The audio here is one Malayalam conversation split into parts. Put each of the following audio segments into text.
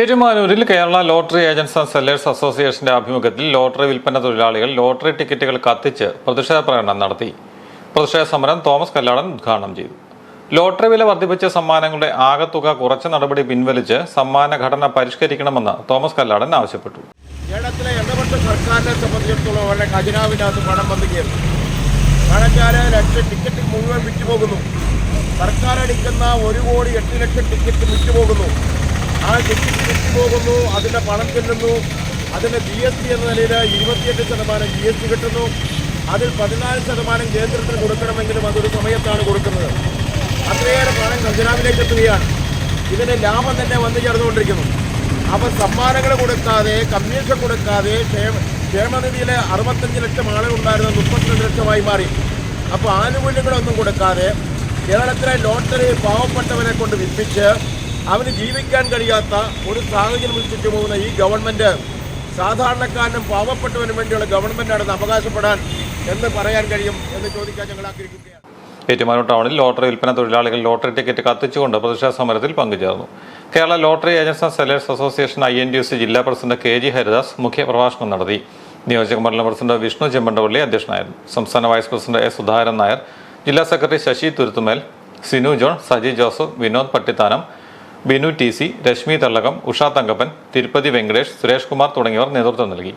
ഏറ്റുമാനൂരിൽ Kerala lottery agents and sellers അസോസിയേഷന്റെ ആഭിമുഖ്യത്തിൽ ലോട്ടറി വിൽപ്പന തൊഴിലാളികൾ ലോട്ടറി ടിക്കറ്റുകൾ കത്തിച്ച് പ്രതിഷേധ പ്രകടനം നടത്തി. പ്രതിഷേധ സമരം തോമസ് കല്ലാടൻ ഉദ്ഘാടനം ചെയ്തു. ലോട്ടറി വില വർദ്ധിപ്പിച്ച സമ്മാനങ്ങളുടെ ആകത്തുക കുറച്ച നടപടി പിൻവലിച്ച് സമ്മാന ഘടന പരിഷ്കരിക്കണമെന്ന് തോമസ് കല്ലാടൻ ആവശ്യപ്പെട്ടു. സർക്കാരിനെ സംബന്ധിച്ചിടത്തോളം അവരുടെ ഖജനാവിനകത്ത് പണം പണക്കാര് ലക്ഷം ടിക്കറ്റ് സർക്കാർ അടിക്കുന്ന കോടി ലക്ഷം ടിക്കറ്റ് ആ ചെക്ക് തിരിച്ചു പോകുന്നു അതിന്റെ പണം ചെല്ലുന്നു. അതിന്റെ ജി എസ് ടി എന്ന നിലയിൽ ഇരുപത്തിയെട്ട് ശതമാനം ജി എസ് ടി കിട്ടുന്നു. അതിൽ പതിനാല് ശതമാനം കേന്ദ്രത്തിന് കൊടുക്കണമെങ്കിലും അതൊരു സമയത്താണ് കൊടുക്കുന്നത്. അത്രയേറെ പണം ഖജനാവിലേക്ക് എത്തുകയാണ്. ഇതിന്റെ ലാഭം തന്നെ വന്നു ചേർന്നുകൊണ്ടിരിക്കുന്നു. അപ്പോൾ സമ്മാനങ്ങൾ കൊടുക്കാതെ കമ്മീഷൻ കൊടുക്കാതെ ക്ഷേമ ക്ഷേമനിധിയിലെ അറുപത്തഞ്ച് ലക്ഷം ആളുകളുണ്ടായിരുന്ന മുപ്പത്തിരണ്ട് ലക്ഷമായി മാറി. അപ്പോൾ ആനുകൂല്യങ്ങളൊന്നും കൊടുക്കാതെ കേരളത്തിലെ ലോട്ടറി പാവപ്പെട്ടവരെ കൊണ്ട് വിൽപ്പിച്ച് അവന് ജീവിക്കാൻ കഴിയാത്ത ഒരു സാഹചര്യം സൃഷ്ടിച്ചു പോകുന്ന ഈ ഗവൺമെന്റ് സാധാരണക്കാരനും പാവപ്പെട്ടവനും വേണ്ടിയുള്ള ഗവൺമെന്റാണെന്ന് അവകാശപ്പെടാൻ എന്ന് പറയാൻ കഴിയും എന്ന് ചോദിക്കാൻ ഞങ്ങൾ ആഗ്രഹിക്കുകയാണ്. ഏറ്റുമാനൂർ ടൗണിൽ ലോട്ടറി വിൽപ്പന തൊഴിലാളികൾ ലോട്ടറി ടിക്കറ്റ് കത്തിച്ചുകൊണ്ട് പ്രതിഷേധ സമരത്തിൽ പങ്കുചേർന്നു. Kerala lottery agents and sellers association I N D C ജില്ലാ പ്രസിഡന്റ് കെ ജി ഹരിദാസ് മുഖ്യപ്രഭാഷണം നടത്തി. നിയോജകമണ്ഡലം പ്രസിഡന്റ് വിഷ്ണു ചെമ്മണ്ടപള്ളി അധ്യക്ഷനായിരുന്നു. സംസ്ഥാന vice president A Sudhakaran Nair ജില്ലാ secretary Sasi Thuruthumel Sinu John Saji Joseph Vinod Pattithanam Binu T C Reshmi Thellakom Usha Thankappan Tirupati Venkatesh Suresh Kumar തുടങ്ങിയവർ നേതൃത്വം നൽകി.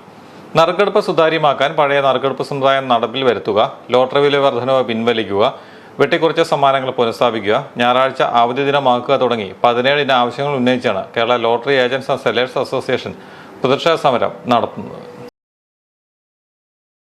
നറുക്കെടുപ്പ് സുതാര്യമാക്കാൻ പഴയ നറുക്കെടുപ്പ് സമുദായം നടപ്പിൽ വരുത്തുക ലോട്ടറി വില വർധനവ് പിൻവലിക്കുക വെട്ടിക്കുറച്ച സമ്മാനങ്ങൾ പുനഃസ്ഥാപിക്കുക ഞായറാഴ്ച അവധി ദിനമാക്കുക തുടങ്ങി പതിനേഴ് ആവശ്യങ്ങൾ ഉന്നയിച്ചാണ് Kerala lottery agents and sellers association പ്രതിഷേധ സമരം നടത്തുന്നത്.